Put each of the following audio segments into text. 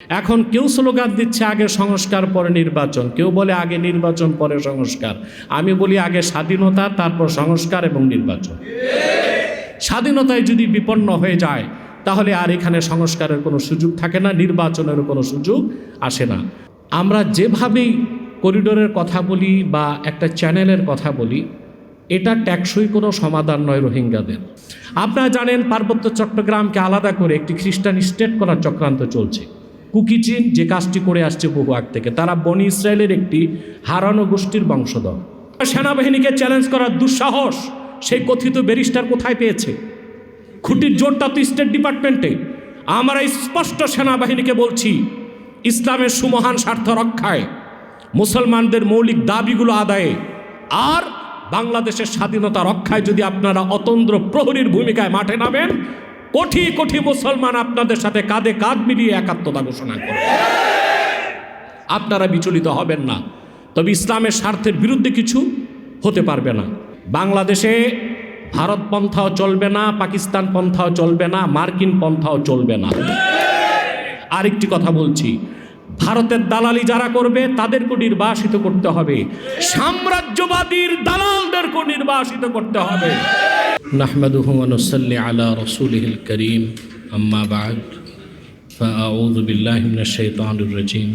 এখন কেউ স্লোগান দিচ্ছে, আগে সংস্কার, পরে নির্বাচন। কেউ বলে, আগে নির্বাচন, পরে সংস্কার। আমি বলি, আগে স্বাধীনতা, তারপর সংস্কার এবং নির্বাচন। স্বাধীনতায় যদি বিপন্ন হয়ে যায়, তাহলে আর এখানে সংস্কারের কোনো সুযোগ থাকে না নির্বাচনেরও কোনো সুযোগ আসে না। আমরা যেভাবেই করিডোরের কথা বলি বা একটা চ্যানেলের কথা বলি, এটা ট্যাক্সই কোনো সমাধান নয় রোহিঙ্গাদের। আপনারা জানেন, পার্বত্য চট্টগ্রামকে আলাদা করে একটি খ্রিস্টান স্টেট করার চক্রান্ত চলছে। কুকিচিন যে কাজটি করে আসছে বহু আগ থেকে, তারা বনি ইসরায়েলের একটি হারানো গোষ্ঠীর বংশধর। সেনাবাহিনীকে চ্যালেঞ্জ করার দুঃসাহস সেই কথিত ব্যারিস্টার কোথায় পেয়েছে? খুঁটির জোরটা তো স্টেট ডিপার্টমেন্টে আমরা স্পষ্ট সেনাবাহিনীকে বলছি, ইসলামের সুমহান স্বার্থ রক্ষায় মুসলমানদের মৌলিক দাবিগুলো আদায়ে, আর বাংলাদেশের স্বাধীনতা রক্ষায় যদি আপনারা অতন্দ্র প্রহরীর ভূমিকায় মাঠে নামেন কোটি কোটি মুসলমান আপনাদের সাথে কাঁধে কাঁধ মিলিয়ে একাত্মতা ঘোষণা করে আপনারা বিচলিত হবেন না। তবে ইসলামের স্বার্থের বিরুদ্ধে কিছু হতে পারবে না। বাংলাদেশে ভারত পন্থাও চলবে না, পাকিস্তান পন্থাও চলবে না, মার্কিন পন্থাও চলবে না। আরেকটি কথা বলছি, ভারতের দালালি যারা করবে তাদেরকে নির্বাসিত করতে হবে। সাম্রাজ্যবাদীর দালালদেরকে নির্বাসিত করতে হবে। নাহমাদুহু ওয়া নুসাল্লি আলা রাসূলিহিল করিম আম্মা বা'দ فأعوذ بالله من الشيطان الرجيم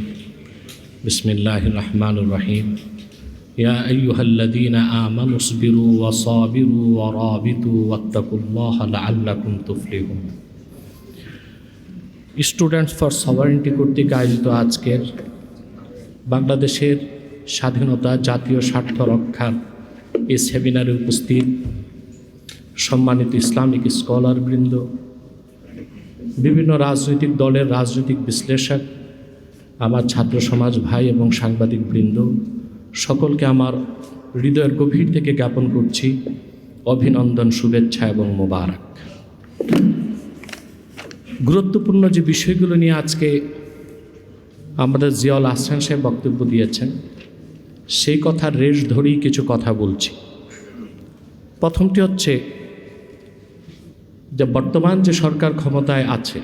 بسم الله الرحمن الرحيم يا أيها الذين آمنوا اصبروا وصابروا ورابطوا واتقوا الله لعلكم تفلحون স্টুডেন্টস ফর সভারেন্টি কর্তৃক আয়োজিত আজকের বাংলাদেশের স্বাধীনতা জাতীয় স্বার্থ রক্ষার এই সেমিনারে উপস্থিত সম্মানিত ইসলামিক স্কলারবৃন্দ, বিভিন্ন রাজনৈতিক দলের রাজনৈতিক বিশ্লেষক, আমার ছাত্র সমাজ ভাই এবং সাংবাদিক বৃন্দ, সকলকে আমার হৃদয়ের গভীর থেকে জ্ঞাপন করছি অভিনন্দন, শুভেচ্ছা এবং মোবারক। গুরুত্বপূর্ণ যে বিষয়গুলো নিয়ে আজকে আমাদের জিয়াউল আহসান সাহেব বক্তব্য দিয়েছেন, সেই কথার রেশ ধরেই কিছু কথা বলছি। প্রথমটি হচ্ছে যে বর্তমান যে সরকার ক্ষমতায় আছে,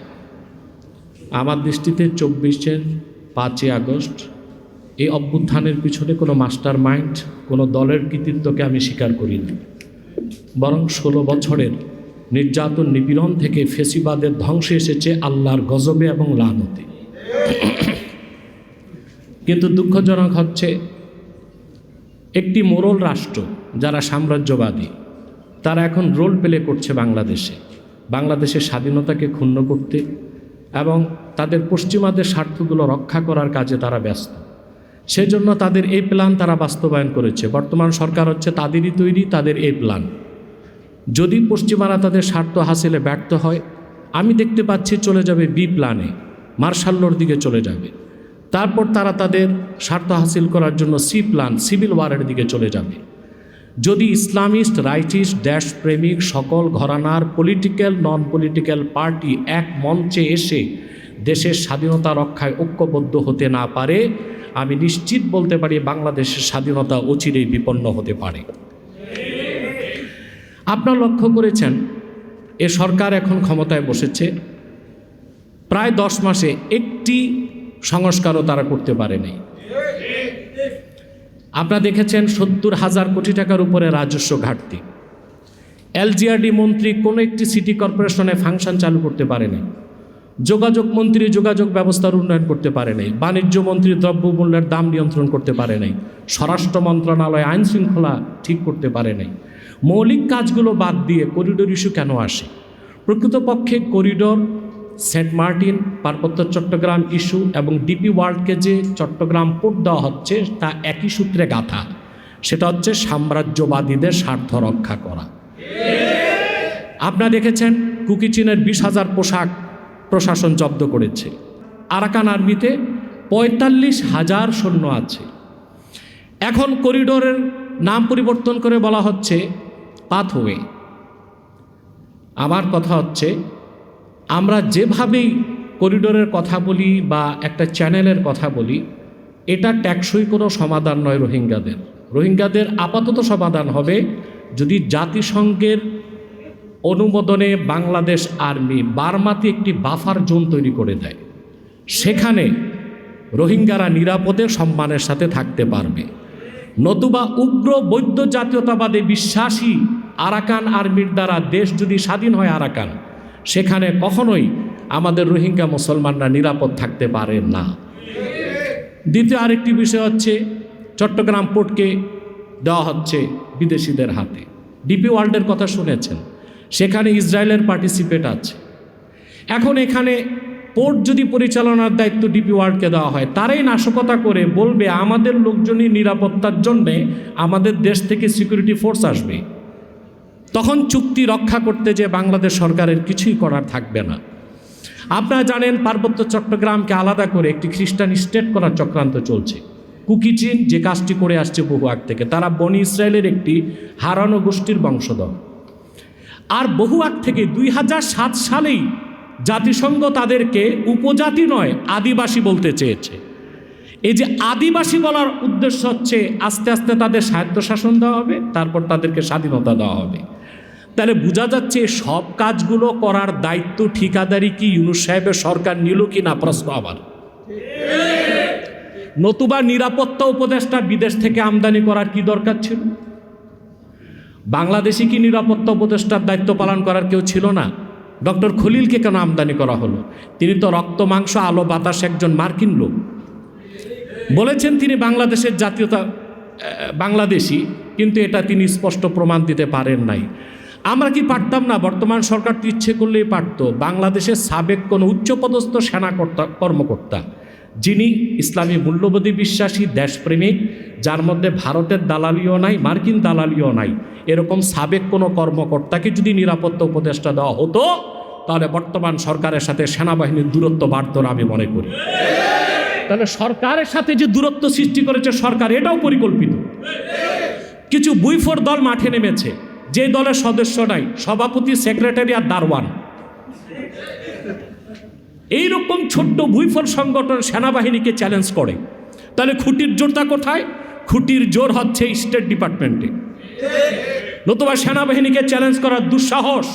আমার দৃষ্টিতে চব্বিশের পাঁচই আগস্ট এই অভ্যুত্থানের পিছনে কোনো মাস্টার মাইন্ড, কোনো দলের কৃতিত্বকে আমি স্বীকার করি না বরং ষোলো বছরের নির্যাতন নিপীড়ন থেকে ফেসিবাদের ধ্বংসে এসেছে আল্লাহর গজবে এবং লানতে। কিন্তু দুঃখজনক হচ্ছে, একটি মোরল রাষ্ট্র যারা সাম্রাজ্যবাদী, তারা এখন রোল প্লে করছে বাংলাদেশে। বাংলাদেশের স্বাধীনতাকে ক্ষুণ্ণ করতে এবং তাদের পশ্চিমাদের স্বার্থগুলো রক্ষা করার কাজে তারা ব্যস্ত। সেজন্য তাদের এই প্ল্যান তারা বাস্তবায়ন করেছে। বর্তমান সরকার হচ্ছে তাদেরই তৈরি, তাদের এই প্ল্যান। যদি পশ্চিমারা তাদের স্বার্থ হাসিলে ব্যর্থ হয়, আমি দেখতে পাচ্ছি চলে যাবে বি প্ল্যানে, মার্শাল্লোর দিকে চলে যাবে। তারপর তারা তাদের স্বার্থ হাসিল করার জন্য সি প্ল্যান, সিভিল ওয়ারের দিকে চলে যাবে। যদি ইসলামিস্ট, রাইটিস্ট, দেশপ্রেমিক সকল ঘরানার পলিটিক্যাল নন পলিটিক্যাল পার্টি এক মঞ্চে এসে দেশের স্বাধীনতা রক্ষায় ঐক্যবদ্ধ হতে না পারে, আমি নিশ্চিত বলতে পারি বাংলাদেশের স্বাধীনতা অচিরেই বিপন্ন হতে পারে। আপনারা লক্ষ্য করেছেন, এ সরকার এখন ক্ষমতায় বসেছে। প্রায় দশ মাসে একটি সংস্কারও তারা করতে পারেনি। আপনারা দেখেছেন সত্তর হাজার কোটি টাকার উপরে রাজস্ব ঘাটতি। এলজিআরডি মন্ত্রী কোনো একটি সিটি কর্পোরেশনে ফাংশন চালু করতে পারেনি যোগাযোগ মন্ত্রী যোগাযোগ ব্যবস্থার উন্নয়ন করতে পারে নাই। বাণিজ্য মন্ত্রী দ্রব্যমূল্যের দাম নিয়ন্ত্রণ করতে পারে নাই। স্বরাষ্ট্র মন্ত্রণালয় আইন শৃঙ্খলা ঠিক করতে পারে নাই। মৌলিক কাজগুলো বাদ দিয়ে করিডোর ইস্যু কেন আসে? প্রকৃতপক্ষে corridor Saint Martin, Parbatya Chattogram issue এবং ডিপি ওয়ার্ল্ডকে যে চট্টগ্রাম পোর্ট দেওয়া হচ্ছে, তা একই সূত্রে গাথা। সেটা হচ্ছে সাম্রাজ্যবাদীদের স্বার্থ রক্ষা করা। আপনারা দেখেছেন, কুকি চীনের বিশ হাজার পোশাক প্রশাসন জব্দ করেছে। আরাকান আর্মিতে পঁয়তাল্লিশ হাজার সৈন্য আছে। এখন করিডোরের নাম পরিবর্তন করে বলা হচ্ছে পাথওয়ে। আমার কথা হচ্ছে আমরা যেভাবেই করিডোরের কথা বলি বা একটা চ্যানেলের কথা বলি, এটা ট্যাক্সই কোনো সমাধান নয় রোহিঙ্গাদের। রোহিঙ্গাদের আপাতত সমাধান হবে যদি জাতিসংঘের অনুমোদনে বাংলাদেশ আর্মি বার্মাতে একটি বাফার জোন তৈরি করে দেয়। সেখানে রোহিঙ্গারা নিরাপদে সম্মানের সাথে থাকতে পারবে। নতুবা উগ্র বৈদ্য জাতীয়তাবাদে বিশ্বাসী আরাকান আর্মির দ্বারা দেশ যদি স্বাধীন হয় আরাকান সেখানে কখনোই আমাদের রোহিঙ্গা মুসলমানরা নিরাপদ থাকতে পারেন না। দ্বিতীয় আরেকটি বিষয় হচ্ছে, চট্টগ্রাম পোর্টকে দেওয়া হচ্ছে বিদেশিদের হাতে। ডিপি ওয়ার্ল্ডের কথা শুনেছেন, সেখানে ইসরায়েলের পার্টিসিপেট আছে। এখন এখানে পোর্ট যদি পরিচালনার দায়িত্ব ডিপি ওয়ার্ল্ডকে দেওয়া হয়, তারাই নাশকতা করে বলবে, আমাদের লোকজনই নিরাপত্তার জন্যে আমাদের দেশ থেকে সিকিউরিটি ফোর্স আসবে। তখন চুক্তি রক্ষা করতে যে বাংলাদেশ সরকারের কিছুই করার থাকবে না। আপনারা জানেন পার্বত্য চট্টগ্রামকে আলাদা করে একটি খ্রিস্টান স্টেট করার চক্রান্ত চলছে। কুকিচিন যে কাজটি করে আসছে বহু আগ থেকে, তারা বনি ইসরায়েলের একটি হারানো গোষ্ঠীর বংশধর। আর বহু আগ থেকে দুই হাজার সাত সালেই জাতিসংঘ তাদেরকে উপজাতি নয়, আদিবাসী বলতে চেয়েছে। এই যে আদিবাসী বলার উদ্দেশ্য হচ্ছে, আস্তে আস্তে তাদের স্বায়ত্তশাসন দেওয়া হবে, তারপর তাদেরকে স্বাধীনতা দেওয়া হবে। তাহলে বোঝা যাচ্ছে সব কাজগুলো করার দায়িত্ব ঠিকাদারি কি ইউনুস সাহেবের সরকার নিল কি না? প্রশ্ন আবার। নতুবা নিরাপত্তা উপদেষ্টা বিদেশ থেকে আমদানি করার কি দরকার ছিল? বাংলাদেশে কি নিরাপত্তা উপদেষ্টার দায়িত্ব পালন করার কেউ ছিল না? ডক্টর খলিলকে কেন আমদানি করা হলো? তিনি তো রক্ত, মাংস, আলো, বাতাস একজন মার্কিন লোক। বলেছেন তিনি বাংলাদেশের জাতীয়তা বাংলাদেশি, কিন্তু এটা তিনি স্পষ্ট প্রমাণ দিতে পারেন নাই। আমরা কি পারতাম না? বর্তমান সরকার তো ইচ্ছে করলেই পারত। বাংলাদেশের সাবেক কোনো উচ্চপদস্থ সেনাকর্তা, কর্মকর্তা, যিনি ইসলামী মূল্যবোধী বিশ্বাসী, দেশপ্রেমিক, যার মধ্যে ভারতের দালালিও নাই, মার্কিন দালালিও নাই, এরকম সাবেক কোনো কর্মকর্তাকে যদি নিরাপত্তা উপদেষ্টা দেওয়া হতো, তাহলে বর্তমান সরকারের সাথে সেনাবাহিনীর দূরত্ব বাড়ত না আমি মনে করি। তাহলে সরকারের সাথে যে দূরত্ব সৃষ্টি করেছে সরকার, এটাও পরিকল্পিত। কিছু বুইফোর দল মাঠে নেমেছে। যে দলের সদস্য নাই, সভাপতি, সেক্রেটারি আর দারওয়ান এইরকম ছোট্ট বুইফোর সংগঠন সেনাবাহিনীকে চ্যালেঞ্জ করে। তাহলে খুঁটির জোরটা কোথায়? খুঁটির জোর হচ্ছে স্টেট ডিপার্টমেন্টে নতুবা সেনাবাহিনীকে চ্যালেঞ্জ করার দুঃসাহস,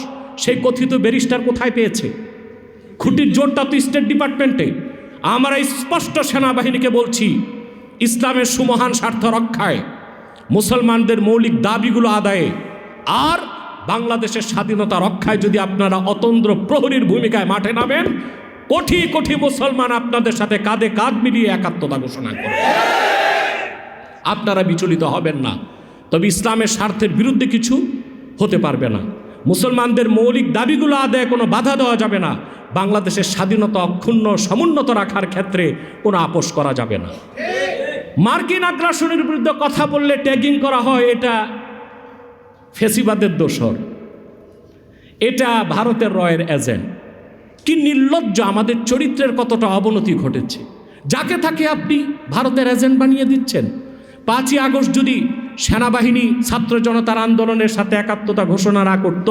সেই কথিত ব্যারিস্টার কোথায় পেয়েছে? খুঁটির জোরটা তো স্টেট ডিপার্টমেন্টে আমরা স্পষ্ট সেনাবাহিনীকে বলছি, ইসলামের সুমহান স্বার্থ রক্ষায় মুসলমানদের মৌলিক দাবিগুলো আদায়ে আর বাংলাদেশের স্বাধীনতা রক্ষায় যদি আপনারা অতন্দ্র প্রহরীর ভূমিকায় মাঠে নামেন, কোটি কোটি মুসলমান আপনাদের সাথে কাঁধে কাঁধ মিলিয়ে একাত্মতা ঘোষণা করে আপনারা বিচলিত হবেন না। তবে ইসলামের স্বার্থের বিরুদ্ধে কিছু হতে পারবে না। মুসলমানদের মৌলিক দাবিগুলো আদায়ে কোনো বাধা দেওয়া যাবে না। বাংলাদেশের স্বাধীনতা অক্ষুণ্ণ সমুন্নত রাখার ক্ষেত্রে কোনো আপোষ করা যাবে না। মার্কিন আগ্রাসনের বিরুদ্ধে কথা বললে ট্যাগিং করা হয়, এটা ফেসিবাদের দোসর এটা ভারতের রয়ের এজেন্ট। কি নির্লজ্জ আমাদের চরিত্রের কতটা অবনতি ঘটেছে। যাকে তাকে আপনি ভারতের এজেন্ট বানিয়ে দিচ্ছেন। পাঁচই আগস্ট যদি সেনাবাহিনী ছাত্র জনতার আন্দোলনের সাথে একাত্মতা ঘোষণা না করত,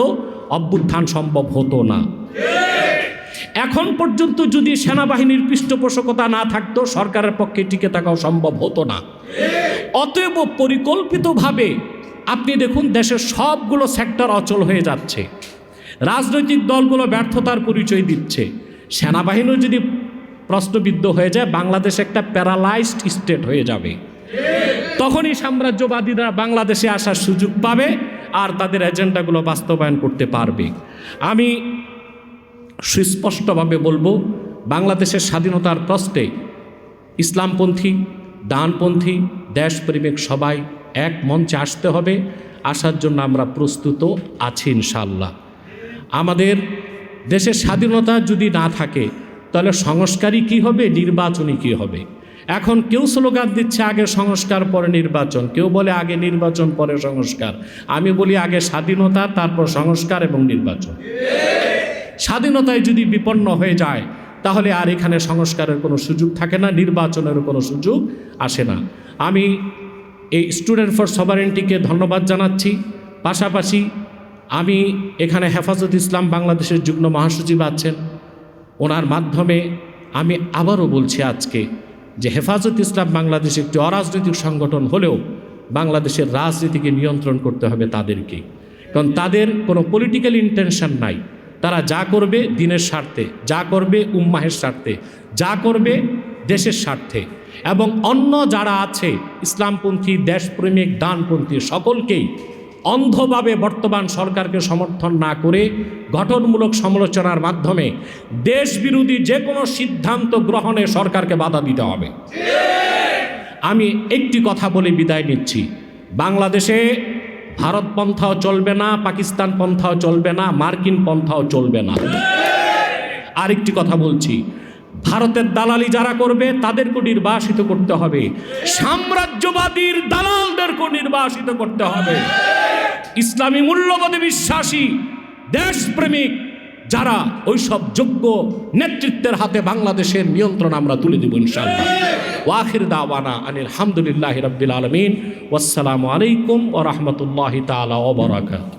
অভ্যুত্থান সম্ভব হতো না। এখন পর্যন্ত যদি সেনাবাহিনীর পৃষ্ঠপোষকতা না থাকতো, সরকারের পক্ষে টিকে থাকাও সম্ভব হতো না। অতএব পরিকল্পিতভাবে আপনি দেখুন, দেশের সবগুলো সেক্টর অচল হয়ে যাচ্ছে। রাজনৈতিক দলগুলো ব্যর্থতার পরিচয় দিচ্ছে। সেনাবাহিনীও যদি প্রশ্নবিদ্ধ হয়ে যায়, বাংলাদেশ একটা প্যারালাইজড স্টেট হয়ে যাবে। তখনই সাম্রাজ্যবাদীরা বাংলাদেশে আসার সুযোগ পাবে আর তাদের এজেন্ডাগুলো বাস্তবায়ন করতে পারবে। আমি সুস্পষ্টভাবে বলব, বাংলাদেশের স্বাধীনতার প্রশ্নে ইসলামপন্থী ডানপন্থী দেশপ্রেমিক সবাই এক মঞ্চে আসতে হবে। আসার জন্য আমরা প্রস্তুত আছি ইনশাল্লাহ আমাদের দেশের স্বাধীনতা যদি না থাকে, তাহলে সংস্কারই কি হবে, নির্বাচনই কি হবে? এখন কেউ স্লোগান দিচ্ছে, আগে সংস্কার, পরে নির্বাচন। কেউ বলে, আগে নির্বাচন, পরে সংস্কার। আমি বলি, আগে স্বাধীনতা, তারপর সংস্কার এবং নির্বাচন। স্বাধীনতায় যদি বিপন্ন হয়ে যায়, তাহলে আর এখানে সংস্কারের কোনো সুযোগ থাকে না নির্বাচনের কোনো সুযোগ আসে না। আমি এই স্টুডেন্ট ফর সভারেন্টিকে ধন্যবাদ জানাচ্ছি। পাশাপাশি আমি এখানে হেফাজত ইসলাম বাংলাদেশের যুগ্ম মহাসচিব আছেন। ওনার মাধ্যমে আমি আবারও বলছি আজকে যে হেফাজত ইসলাম বাংলাদেশ একটি অরাজনৈতিক সংগঠন হলেও বাংলাদেশের রাজনীতিকে নিয়ন্ত্রণ করতে হবে তাদেরকে। কারণ তাদের কোনো পলিটিক্যাল ইন্টেনশন নাই। তারা যা করবে দিনের স্বার্থে, যা করবে উম্মাহের স্বার্থে, যা করবে দেশের স্বার্থে। এবং অন্য যারা আছে, ইসলামপন্থী, দেশপ্রেমিক, দানপন্থী সকলকেই অন্ধভাবে বর্তমান সরকারকে সমর্থন না করে গঠনমূলক সমালোচনার মাধ্যমে দেশ বিরোধী যে কোনো সিদ্ধান্ত গ্রহণে সরকারকে বাধা দিতে হবে। আমি একটি কথা বলে বিদায় নিচ্ছি। বাংলাদেশে ভারত পন্থাও চলবে না, পাকিস্তান পন্থাও চলবে না, মার্কিন পন্থাও চলবে না। আরেকটি কথা বলছি। ভারতের দালালি যারা করবে, তাদেরকে নির্বাসিত করতে হবে। সাম্রাজ্যবাদীর দালালদেরকে নির্বাসিত করতে হবে। ইসলামী মূল্যবোধে বিশ্বাসী, দেশপ্রেমিক যারা ওইসব যোগ্য নেতৃত্বের হাতে বাংলাদেশের নিয়ন্ত্রণ আমরা তুলে দেব ইনশাল্লাহ ওয়াখির দাওয়ানা আনিল হামদুলিল্লাহ রব্বিল আলমিন। ওয়াসালামু আলাইকুম ও রহমতুল্লাহ তালা ওবরাকাত